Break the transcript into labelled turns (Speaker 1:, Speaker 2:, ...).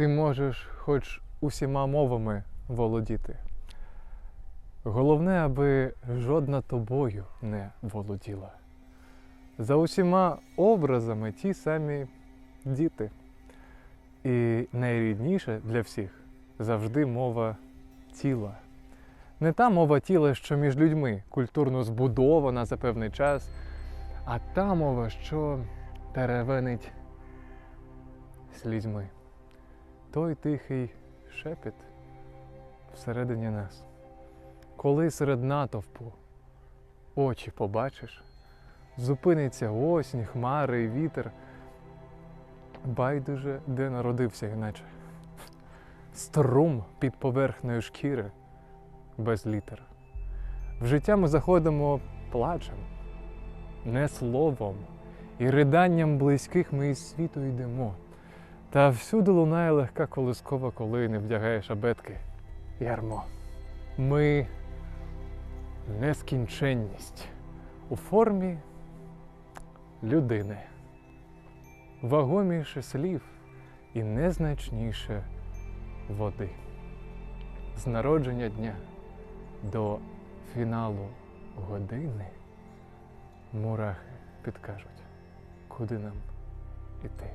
Speaker 1: Ти можеш хоч усіма мовами володіти. Головне, аби жодна тобою не володіла. За усіма образами ті самі діти. І найрідніше для всіх завжди мова тіла. Не та мова тіла, що між людьми культурно збудована за певний час, а та мова, що теревенить слізьми. Той тихий шепіт всередині нас. Коли серед натовпу очі побачиш, зупиниться осінь, хмари і вітер. Байдуже, де народився іначе. Струм під поверхнею шкіри без літер. В життя ми заходимо плачем, не словом, і риданням близьких ми із світу йдемо. Та всюди лунає легка колискова, коли не вдягаєш абетки ярмо. Ми нескінченність у формі людини, вагоміше слів і незначніше води. З народження дня до фіналу години мурахи підкажуть, куди нам іти.